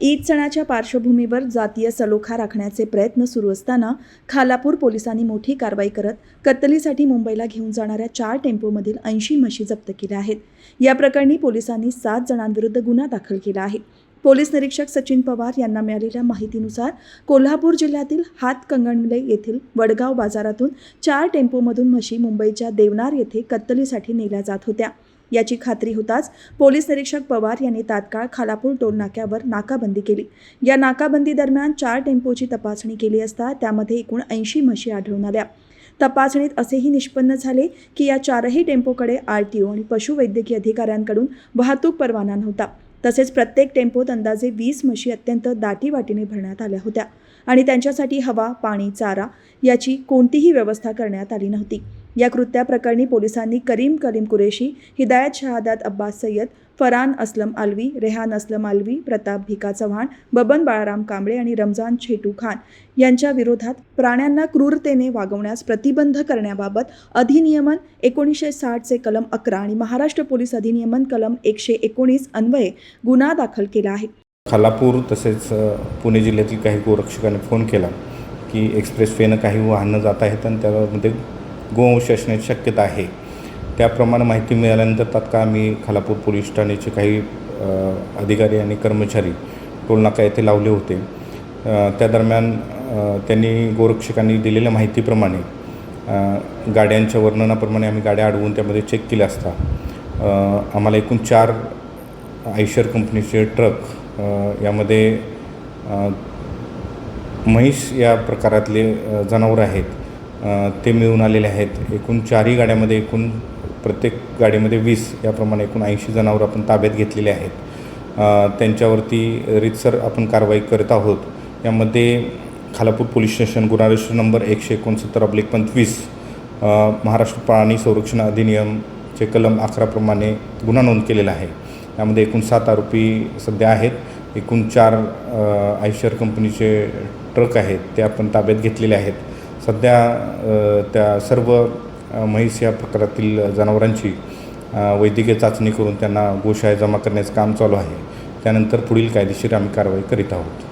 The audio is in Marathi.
ईद सणाच्या पार्श्वभूमीवर जातीय सलोखा राखण्याचे प्रयत्न सुरू असताना खालापूर पोलिसांनी मोठी कारवाई करत कत्तलीसाठी मुंबईला घेऊन जाणाऱ्या चार टेम्पोमधील ऐंशी म्हशी जप्त केल्या आहेत. या प्रकरणी पोलिसांनी सात जणांविरुद्ध गुन्हा दाखल केला आहे. पोलीस निरीक्षक सचिन पवार यांना मिळालेल्या माहितीनुसार कोल्हापूर जिल्ह्यातील हातकंगणले येथील वडगाव बाजारातून चार टेम्पोमधून म्हशी मुंबईच्या देवनार येथे कत्तलीसाठी नेल्या जात होत्या. याची खात्री होताच पोलीस निरीक्षक पवार यांनी तात्काळ खालापूर टोल नाक्यावर नाकाबंदी केली. या नाकाबंदी दरम्यान चार टेम्पोची तपासणी केली असता त्यामध्ये एकूण ऐंशी म्हशी आढळून आल्या. तपासणीत असेही निष्पन्न झाले की या चारही टेम्पोकडे आर टी ओ आणि पशुवैद्यकीय अधिकाऱ्यांकडून वाहतूक परवाना नव्हता. तसेच प्रत्येक टेम्पोत अंदाजे वीस म्हशी अत्यंत दाटीवाटीने भरण्यात आल्या होत्या आणि त्यांच्यासाठी हवा पाणी चारा याची कोणतीही व्यवस्था करण्यात आली नव्हती. या कृत्याप्रकरणी पोलिसांनी करीम करीम कुरेशी हिदायत शहादात अब्बास सय्यद फरान असलम आलवी रेहान असलम आलवी प्रताप भिका चव्हाण बबन बाळाराम कांबळे आणि रमजान छेटू खान यांच्या विरोधात प्राण्यांना क्रूरतेने वागवण्यास प्रतिबंध करण्याबाबत अधिनियमन एकोणीसशे साठचे कलम अकरा आणि महाराष्ट्र पोलीस अधिनियमन कलम एकशे एकोणीस अन्वये गुन्हा दाखल केला आहे. खालापूर तसेच पुणे जिल्ह्यातील काही गोरक्षकांनी फोन केला की एक्सप्रेस वेनं काही वाहनं जात आहेत आणि त्यामध्ये गोवंश असण्याची शक्यता आहे. त्याप्रमाणे माहिती मिळाल्यानंतर तात्काळ आम्ही खालापूर पोलीस ठाण्याचे काही अधिकारी आणि कर्मचारी टोलनाका येथे लावले होते. त्या दरम्यान त्यांनी गोरक्षकांनी दिलेल्या माहितीप्रमाणे गाड्यांच्या वर्णनाप्रमाणे आम्ही गाड्या अडवून त्यामध्ये चेक केल्या असता. आम्हाला एकूण चार आयशर कंपनीचे ट्रक यामध्ये म्हैस या प्रकारातले जनावरं आहेत. ते मिळून आलेले आहेत. एकूण चारही गाड्यामध्ये एकूण प्रत्येक गाडीमध्ये वीस याप्रमाणे एकूण ऐंशी जनावरं आपण ताब्यात घेतलेले आहेत. त्यांच्यावरती रितसर आपण कारवाई करत आहोत. यामध्ये खालापूर पोलीस स्टेशन गुन्हा रजिस्टर नंबर एकशे एकोणसत्तर अब्लिक पंचवीस महाराष्ट्र प्राणी संरक्षण अधिनियमचे कलम अकराप्रमाणे गुन्हा नोंद केलेला आहे. यामध्ये एकूण सात आरोपी सध्या आहेत. एकूण चार आयशर कंपनीचे ट्रक आहेत ते आपण ताब्यात घेतलेले आहेत. सध्या त्या सर्व म्हैस या प्रकारातील जनावरांची वैद्यकीय चाचणी करून त्यांना गोशाळेत जमा करण्याचं काम चालू आहे. त्यानंतर पुढील कायदेशीर आम्ही कारवाई करीत आहोत.